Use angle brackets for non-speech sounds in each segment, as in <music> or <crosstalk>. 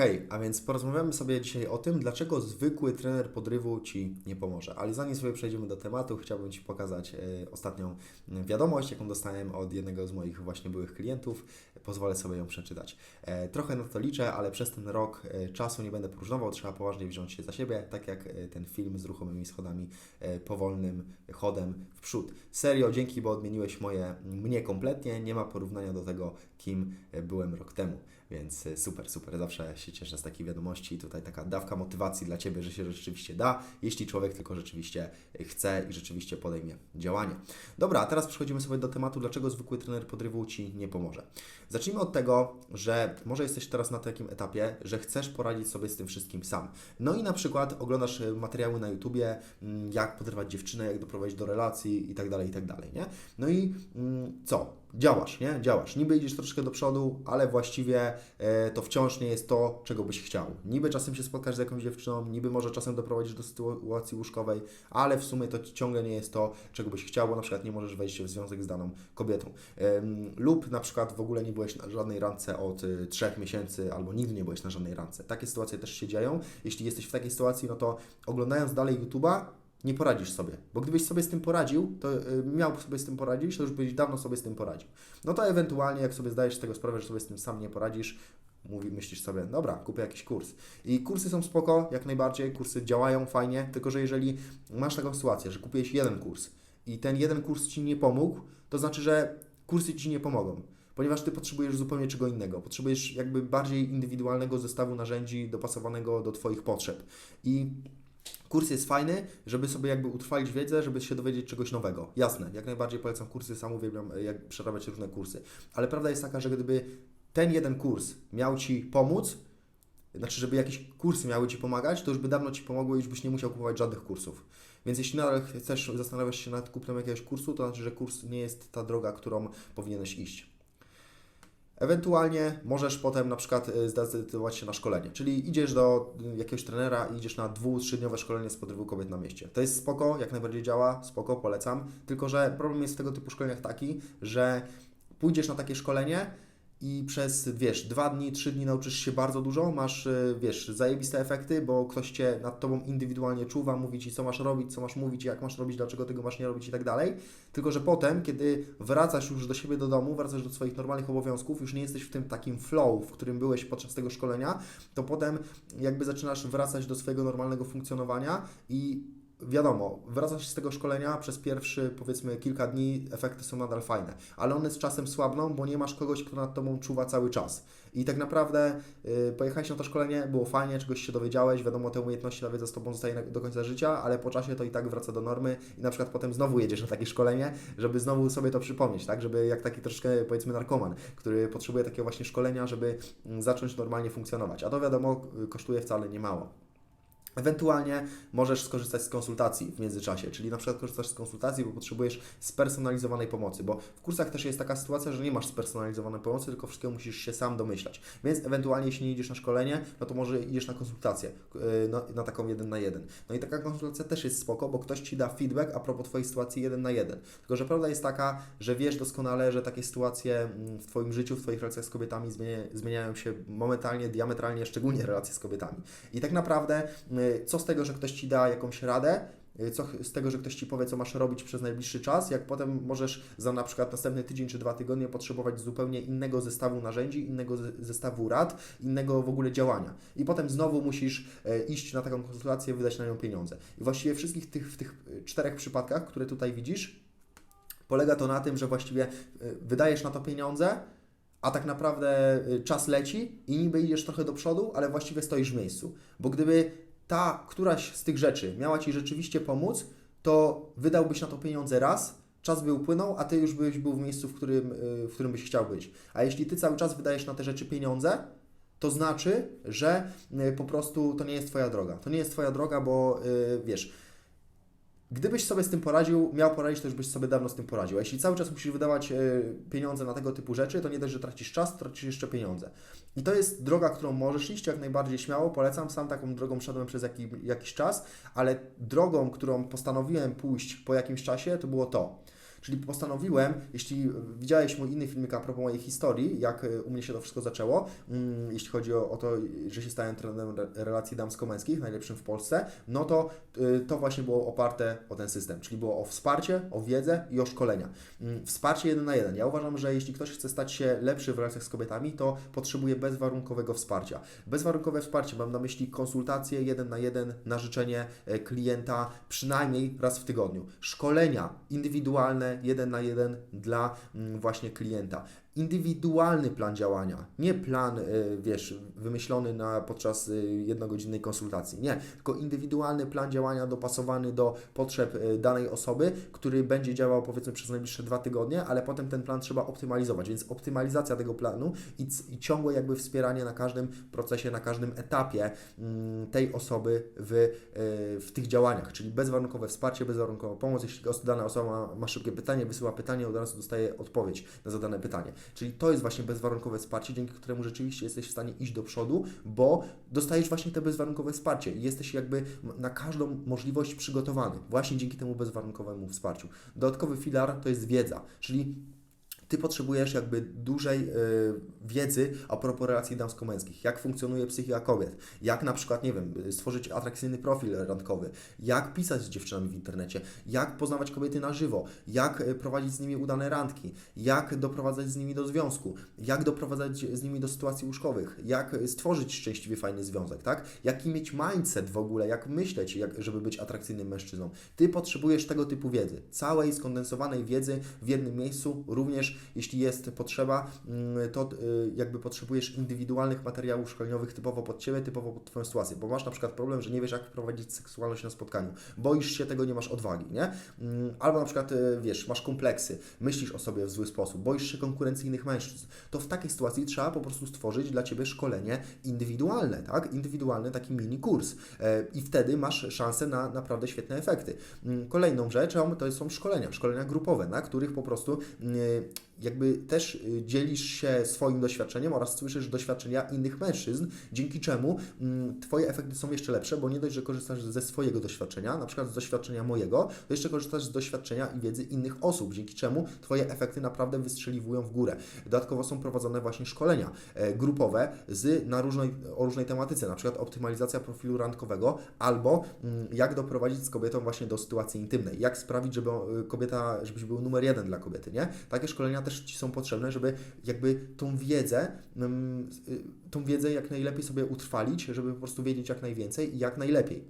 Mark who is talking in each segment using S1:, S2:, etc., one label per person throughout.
S1: Hej, a więc porozmawiamy sobie dzisiaj o tym, dlaczego zwykły trener podrywu Ci nie pomoże. Ale zanim sobie przejdziemy do tematu, chciałbym Ci pokazać e, ostatnią wiadomość, jaką dostałem od jednego z moich właśnie byłych klientów. Pozwolę sobie ją przeczytać. E, trochę na to liczę, ale przez ten rok e, czasu nie będę próżnował, trzeba poważnie wziąć się za siebie, tak jak ten film z ruchomymi schodami powolnym chodem w przód. Serio, dzięki, bo odmieniłeś moje, mnie kompletnie, nie ma porównania do tego, kim byłem rok temu. Więc super, super. Zawsze się cieszę z takiej wiadomości. Tutaj taka dawka motywacji dla Ciebie, że się rzeczywiście da, jeśli człowiek tylko rzeczywiście chce i rzeczywiście podejmie działanie. Dobra, a teraz przechodzimy sobie do tematu, dlaczego zwykły trener podrywu Ci nie pomoże. Zacznijmy od tego, że może jesteś teraz na takim etapie, że chcesz poradzić sobie z tym wszystkim sam. No i na przykład oglądasz y, materiały na YouTubie, mm, jak podrywać dziewczynę, jak doprowadzić do relacji i tak dalej, i tak dalej, nie? No i mm, co? Działasz, nie? Działasz. Niby idziesz troszkę do przodu, ale właściwie e, to wciąż nie jest to, czego byś chciał. Niby czasem się spotkasz z jakąś dziewczyną, niby może czasem doprowadzisz do sytuacji łóżkowej, ale w sumie to ciągle nie jest to, czego byś chciał, bo na przykład nie możesz wejść w związek z daną kobietą. lub na przykład w ogóle nie byłeś na żadnej randce od y, trzech miesięcy, albo nigdy nie byłeś na żadnej randce. Takie sytuacje też się dzieją. Jeśli jesteś w takiej sytuacji, no to oglądając dalej YouTube'a, nie poradzisz sobie. Bo gdybyś sobie z tym poradził, to y, miał sobie z tym poradzić, to już byś dawno sobie z tym poradził. No to ewentualnie, jak sobie zdajesz z tego sprawę, że sobie z tym sam nie poradzisz, mówi, myślisz sobie, dobra, kupię jakiś kurs. I kursy są spoko, jak najbardziej, kursy działają fajnie, tylko że jeżeli masz taką sytuację, że kupiłeś jeden kurs i ten jeden kurs Ci nie pomógł, to znaczy, że kursy Ci nie pomogą ponieważ Ty potrzebujesz zupełnie czego innego. Potrzebujesz jakby bardziej indywidualnego zestawu narzędzi dopasowanego do Twoich potrzeb. I Kurs jest fajny, żeby sobie jakby utrwalić wiedzę, żeby się dowiedzieć czegoś nowego. Jasne, jak najbardziej polecam kursy, sam uwielbiam e, jak przerabiać różne kursy. Ale prawda jest taka, że gdyby ten jeden kurs miał Ci pomóc, znaczy, żeby jakieś kursy miały Ci pomagać, to już by dawno Ci pomogły i już byś nie musiał kupować żadnych kursów. Więc jeśli nadal chcesz, zastanawiasz się nad kupnem jakiegoś kursu, to znaczy, że kurs nie jest ta droga, którą powinieneś iść. Ewentualnie możesz potem na przykład y, zdecydować się na szkolenie, czyli idziesz do y, jakiegoś trenera i idziesz na dwu, trzydniowe szkolenie z podrywu kobiet na mieście. To jest spoko, jak najbardziej działa, spoko, polecam, tylko że problem jest w tego typu szkoleniach taki, że pójdziesz na takie szkolenie, i przez, wiesz, dwa dni, trzy dni nauczysz się bardzo dużo, masz, y, wiesz, zajebiste efekty, bo ktoś Cię nad Tobą indywidualnie czuwa, mówi Ci, co masz robić, co masz mówić, jak masz robić, dlaczego tego masz nie robić i tak dalej. Tylko, że potem, kiedy wracasz już do siebie do domu, wracasz do swoich normalnych obowiązków, już nie jesteś w tym takim flow, w którym byłeś podczas tego szkolenia, to potem jakby zaczynasz wracać do swojego normalnego funkcjonowania i wiadomo, wracasz z tego szkolenia przez pierwszy, powiedzmy, kilka dni, efekty są nadal fajne, ale one z czasem słabną, bo nie masz kogoś, kto nad Tobą czuwa cały czas. I tak naprawdę yy, pojechałeś na to szkolenie, było fajnie, czegoś się dowiedziałeś, wiadomo, te umiejętności, wiedza z Tobą zostaje do końca życia, ale po czasie to i tak wraca do normy i na przykład potem znowu jedziesz na takie szkolenie, żeby znowu sobie to przypomnieć, tak? Żeby jak taki troszkę, powiedzmy, narkoman, który potrzebuje takiego właśnie szkolenia, żeby mm, zacząć normalnie funkcjonować. A to wiadomo, kosztuje wcale nie mało. Ewentualnie możesz skorzystać z konsultacji w międzyczasie, czyli na przykład korzystasz z konsultacji, bo potrzebujesz spersonalizowanej pomocy, bo w kursach też jest taka sytuacja, że nie masz spersonalizowanej pomocy, tylko wszystkiego musisz się sam domyślać. Więc ewentualnie jeśli nie idziesz na szkolenie, no to może idziesz na konsultację, no, na taką jeden na jeden. No i taka konsultacja też jest spoko, bo ktoś Ci da feedback a propos Twojej sytuacji jeden na jeden. Tylko, że prawda jest taka, że wiesz doskonale, że takie sytuacje mm, w Twoim życiu, w Twoich relacjach z kobietami zmieniają się momentalnie, diametralnie, szczególnie relacje z kobietami. I tak naprawdę mm, co z tego, że ktoś Ci da jakąś radę, y, co z tego, że ktoś Ci powie, co masz robić przez najbliższy czas, jak potem możesz za na przykład następny tydzień czy dwa tygodnie potrzebować zupełnie innego zestawu narzędzi, innego zestawu rad, innego w ogóle działania. I potem znowu musisz e, iść na taką konsultację, wydać na nią pieniądze. I właściwie wszystkich tych, w tych czterech przypadkach, które tutaj widzisz, polega to na tym, że właściwie wydajesz na to pieniądze, a tak naprawdę czas leci i niby idziesz trochę do przodu, ale właściwie stoisz w miejscu. Bo gdyby ta któraś z tych rzeczy miała Ci rzeczywiście pomóc, to wydałbyś na to pieniądze raz, czas by upłynął, a Ty już byś był w miejscu, w którym, y, w którym byś chciał być. A jeśli Ty cały czas wydajesz na te rzeczy pieniądze, to znaczy, że y, po prostu to nie jest Twoja droga. To nie jest Twoja droga, bo yy, wiesz, Gdybyś sobie z tym poradził, miał poradzić, to już byś sobie dawno z tym poradził. A jeśli cały czas musisz wydawać e, pieniądze na tego typu rzeczy, to nie dość, że tracisz czas, tracisz jeszcze pieniądze. I to jest droga, którą możesz iść jak najbardziej śmiało. Polecam, sam taką drogą szedłem przez jaki, jakiś czas, ale drogą, którą postanowiłem pójść po jakimś czasie, to było to. Czyli postanowiłem, jeśli widziałeś mój inny filmik a propos mojej historii, jak y, u mnie się to wszystko zaczęło, mm, jeśli chodzi o, o to, że się stałem trenerem re- relacji damsko-męskich, najlepszym w Polsce, no to y, to właśnie było oparte o ten system, czyli było o wsparcie, o wiedzę i o szkolenia. Mm, Wsparcie jeden na jeden. Ja uważam, że jeśli ktoś chce stać się lepszy w relacjach z kobietami, to potrzebuje bezwarunkowego wsparcia. Bezwarunkowe wsparcie mam na myśli konsultacje jeden na jeden na życzenie e, klienta przynajmniej raz w tygodniu. Szkolenia indywidualne jeden na jeden dla mm, właśnie klienta. Indywidualny plan działania, nie plan, y, wiesz, wymyślony na, podczas y, jednogodzinnej konsultacji. Nie, tylko indywidualny plan działania dopasowany do potrzeb y, danej osoby, który będzie działał powiedzmy przez najbliższe dwa tygodnie, ale potem ten plan trzeba optymalizować, więc optymalizacja tego planu i, i ciągłe jakby wspieranie na każdym procesie, na każdym etapie mm, tej osoby w, w tych działaniach, czyli bezwarunkowe wsparcie, bezwarunkowa pomoc. Jeśli dana osoba ma, ma szybkie pytanie, wysyła pytanie, od razu dostaje odpowiedź na zadane pytanie. Czyli to jest właśnie bezwarunkowe wsparcie, dzięki któremu rzeczywiście jesteś w stanie iść do przodu, bo dostajesz właśnie te bezwarunkowe wsparcie i jesteś jakby na każdą możliwość przygotowany, właśnie dzięki temu bezwarunkowemu wsparciu. Dodatkowy filar to jest wiedza, czyli ty potrzebujesz jakby dużej y, wiedzy a propos relacji damsko-męskich, jak funkcjonuje psychika kobiet, jak na przykład, nie wiem, stworzyć atrakcyjny profil randkowy, jak pisać z dziewczynami w internecie, jak poznawać kobiety na żywo, jak y, prowadzić z nimi udane randki, jak doprowadzać z nimi do związku, jak doprowadzać z nimi do sytuacji łóżkowych, jak y, stworzyć szczęśliwy, fajny związek, tak? Jaki mieć mindset w ogóle, jak myśleć, jak, żeby być atrakcyjnym mężczyzną. Ty potrzebujesz tego typu wiedzy, całej skondensowanej wiedzy w jednym miejscu, również jeśli jest potrzeba, mm, to y, jakby potrzebujesz indywidualnych materiałów szkoleniowych typowo pod Ciebie, typowo pod Twoją sytuację, bo masz na przykład problem, że nie wiesz, jak prowadzić seksualność na spotkaniu, boisz się tego, nie masz odwagi, nie? Mm, Albo na przykład, y, wiesz, masz kompleksy, myślisz o sobie w zły sposób, boisz się konkurencyjnych mężczyzn, to w takiej sytuacji trzeba po prostu stworzyć dla Ciebie szkolenie indywidualne, tak? Indywidualny taki mini kurs E, i wtedy masz szansę na naprawdę świetne efekty. Mm, Kolejną rzeczą to są szkolenia, szkolenia grupowe, na których po prostu jakby też y, dzielisz się swoim doświadczeniem oraz słyszysz doświadczenia innych mężczyzn, dzięki czemu mm, Twoje efekty są jeszcze lepsze, bo nie dość, że korzystasz ze swojego doświadczenia, na przykład z doświadczenia mojego, to jeszcze korzystasz z doświadczenia i wiedzy innych osób, dzięki czemu Twoje efekty naprawdę wystrzeliwują w górę. Dodatkowo są prowadzone właśnie szkolenia e, grupowe z, na różnej, o różnej tematyce, na przykład optymalizacja profilu randkowego albo mm, jak doprowadzić z kobietą właśnie do sytuacji intymnej, jak sprawić, żeby e, kobieta, żebyś był numer jeden dla kobiety, nie? Takie szkolenia też Ci są potrzebne, żeby jakby tą wiedzę, mm, y, tą wiedzę jak najlepiej sobie utrwalić, żeby po prostu wiedzieć jak najwięcej i jak najlepiej.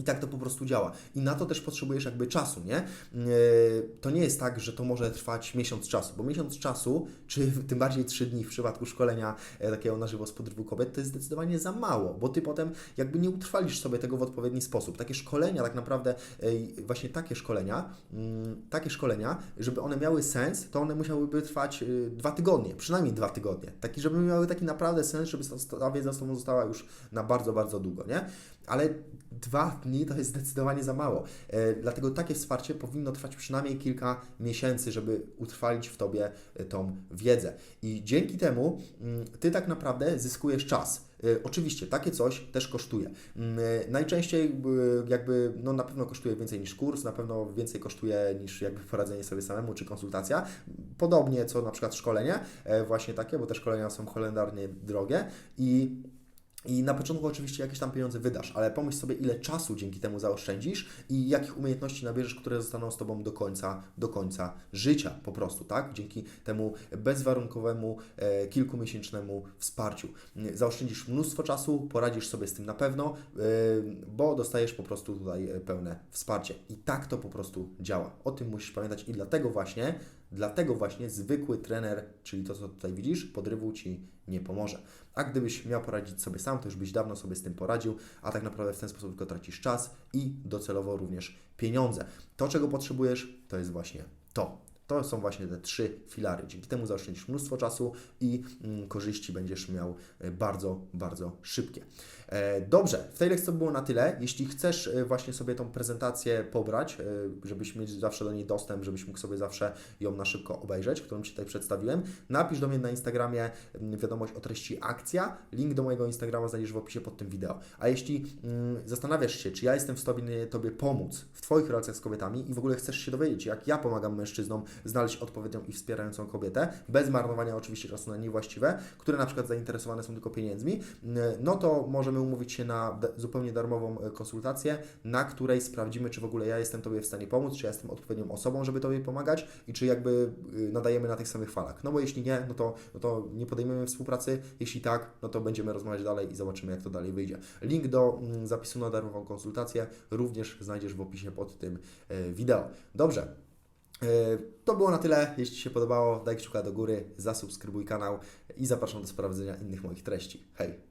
S1: I tak to po prostu działa. I na to też potrzebujesz jakby czasu, nie? Yy, To nie jest tak, że to może trwać miesiąc czasu, bo miesiąc czasu, czy <laughs> tym bardziej trzy dni w przypadku szkolenia e, takiego na żywo z podrywu kobiet, to jest zdecydowanie za mało, bo Ty potem jakby nie utrwalisz sobie tego w odpowiedni sposób. Takie szkolenia, tak naprawdę, e, właśnie takie szkolenia, mm, takie szkolenia, żeby one miały sens, to one musiałyby trwać dwa tygodnie, przynajmniej dwa tygodnie. Taki, żeby miały taki naprawdę sens, żeby ta wiedza z Tobą została już na bardzo, bardzo długo, nie? Ale dwa dni to jest zdecydowanie za mało. E, Dlatego takie wsparcie powinno trwać przynajmniej kilka miesięcy, żeby utrwalić w Tobie e, tą wiedzę. I dzięki temu mm, Ty tak naprawdę zyskujesz czas. E, Oczywiście, takie coś też kosztuje. Mm, Najczęściej jakby, no na pewno kosztuje więcej niż kurs, na pewno więcej kosztuje niż jakby poradzenie sobie samemu czy konsultacja. Podobnie co na przykład szkolenie, właśnie takie, bo te szkolenia są holendarnie drogie i i na początku oczywiście jakieś tam pieniądze wydasz, ale pomyśl sobie, ile czasu dzięki temu zaoszczędzisz i jakich umiejętności nabierzesz, które zostaną z Tobą do końca, do końca życia po prostu, tak? Dzięki temu bezwarunkowemu, e, kilkumiesięcznemu wsparciu. Zaoszczędzisz mnóstwo czasu, poradzisz sobie z tym na pewno, e, bo dostajesz po prostu tutaj e, pełne wsparcie. I tak to po prostu działa. O tym musisz pamiętać i dlatego właśnie, dlatego właśnie zwykły trener, czyli to, co tutaj widzisz, podrywu Ci nie pomoże. A gdybyś miał poradzić sobie sam, to już byś dawno sobie z tym poradził, a tak naprawdę w ten sposób tylko tracisz czas i docelowo również pieniądze. To, czego potrzebujesz, to jest właśnie to. To są właśnie te trzy filary. Dzięki temu zaoszczędzisz mnóstwo czasu i mm, korzyści będziesz miał e, bardzo, bardzo szybkie. E, Dobrze, w tej lekcji to było na tyle. Jeśli chcesz e, właśnie sobie tą prezentację pobrać, e, żebyś mieć zawsze do niej dostęp, żebyś mógł sobie zawsze ją na szybko obejrzeć, którą Ci tutaj przedstawiłem, napisz do mnie na Instagramie mm, wiadomość o treści akcja. Link do mojego Instagrama znajdziesz w opisie pod tym wideo. A jeśli mm, zastanawiasz się, czy ja jestem w stanie Tobie pomóc w Twoich relacjach z kobietami i w ogóle chcesz się dowiedzieć, jak ja pomagam mężczyznom znaleźć odpowiednią i wspierającą kobietę, bez marnowania oczywiście czasu na niewłaściwe, które na przykład zainteresowane są tylko pieniędzmi, mm, no to możemy umówić się na zupełnie darmową e, konsultację, na której sprawdzimy, czy w ogóle ja jestem Tobie w stanie pomóc, czy ja jestem odpowiednią osobą, żeby Tobie pomagać i czy jakby y, nadajemy na tych samych falach. No bo jeśli nie, no to, no to nie podejmiemy współpracy, jeśli tak, no to będziemy rozmawiać dalej i zobaczymy, jak to dalej wyjdzie. Link do mm, zapisu na darmową konsultację również znajdziesz w opisie pod tym e, wideo. Dobrze. E, To było na tyle. Jeśli Ci się podobało, daj kciuka do góry, zasubskrybuj kanał i zapraszam do sprawdzenia innych moich treści. Hej!